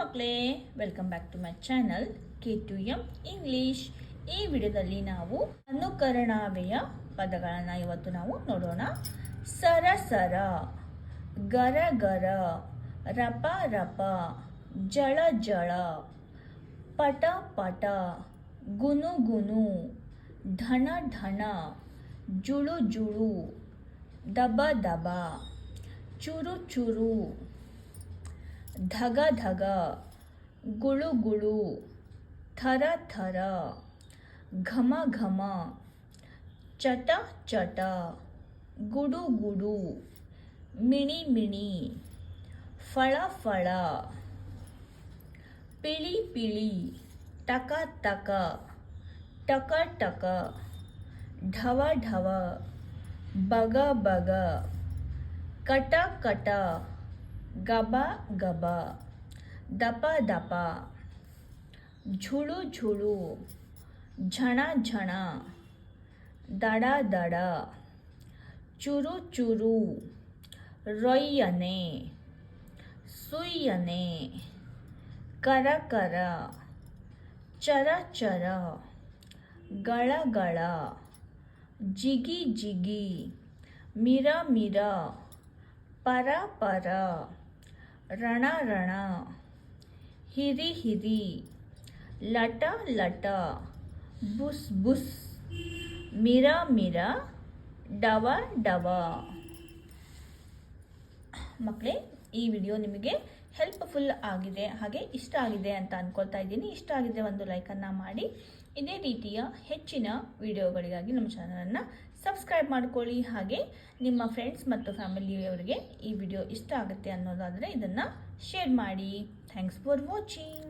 ಮಕ್ಕಳೇ welcome back to my channel K to M English ಈ ವಿಡಿಯೋದಲ್ಲಿ ನಾವು ಅನುಕರಣಾವೆಯ ಪದಗಳನ್ನು ಇವತ್ತು ನಾವು ನೋಡೋಣ. ಸರ ಸರ ಗರ ಗರ ರಪ ರಪ ಜಳ ಜಳ ಪಟ ಪಟ ಗುನು ಗುನು ಢಣ ಢಣ ಜುಳು ಜುಳು ದಬ ದಬ ಚುರು ಚುರು ಧಗ ಧಗ ಗುಳು ಗುಳು ಥರ ಥರ ಘಮ ಘಮ ಚಟ ಚಟ ಗುಡು ಗುಡು ಮಿಣಿ ಮಿಣಿ ಫಳ ಫಳ ಪಿಳಿ ಪಿಳಿ ಟಕ ಟಕ ಟಕ ಟಕ ಢವ ಢವ ಬಗ ಬಗ ಕಟ ಕಟ ಗಬ ಗಬ. ದಪ ದಪ. ಝುಳು ಝುಳು. ಝಣ ಝಣ. ದಡ ದಡ. ಚುರು ಚುರು. ರೊಯ್ಯನೆ. ಸುಯ್ಯನೆ. ಕರ ಕರ. ಚರ ಚರ. ಗಳ ಗಳ. ಜಿಗಿ ಜಿಗಿ. ಮಿರ ಮಿರ. ಪರ ಪರ. ರಣ ರಣ, ಹಿರಿ ಹಿರಿ, ಲಟ ಲಟ, ಬುಸ್ ಬುಸ್, ಮಿರ ಮಿರ, ಡವ ಡವ. ಮಕ್ಕಳೇ ಈ ವಿಡಿಯೋ ನಿಮಗೆ ಹೆಲ್ಪ್ಫುಲ್ ಆಗಿದೆ, ಹಾಗೆ ಇಷ್ಟ ಆಗಿದೆ ಅಂತ ಅಂದ್ಕೊಳ್ತಾ ಇದ್ದೀನಿ. ಇಷ್ಟ ಆಗಿದೆ ಒಂದು ಲೈಕನ್ನು ಮಾಡಿ. ಇದೇ ರೀತಿಯ ಹೆಚ್ಚಿನ ವಿಡಿಯೋಗಳಿಗಾಗಿ ನಮ್ಮ ಚಾನಲನ್ನು ಸಬ್ಸ್ಕ್ರೈಬ್ ಮಾಡ್ಕೊಳ್ಳಿ. ಹಾಗೆ ನಿಮ್ಮ ಫ್ರೆಂಡ್ಸ್ ಮತ್ತು ಫ್ಯಾಮಿಲಿಯವರಿಗೆ ಈ ವಿಡಿಯೋ ಇಷ್ಟ ಆಗುತ್ತೆ ಅನ್ನೋದಾದರೆ ಇದನ್ನು ಶೇರ್ ಮಾಡಿ. Thanks for watching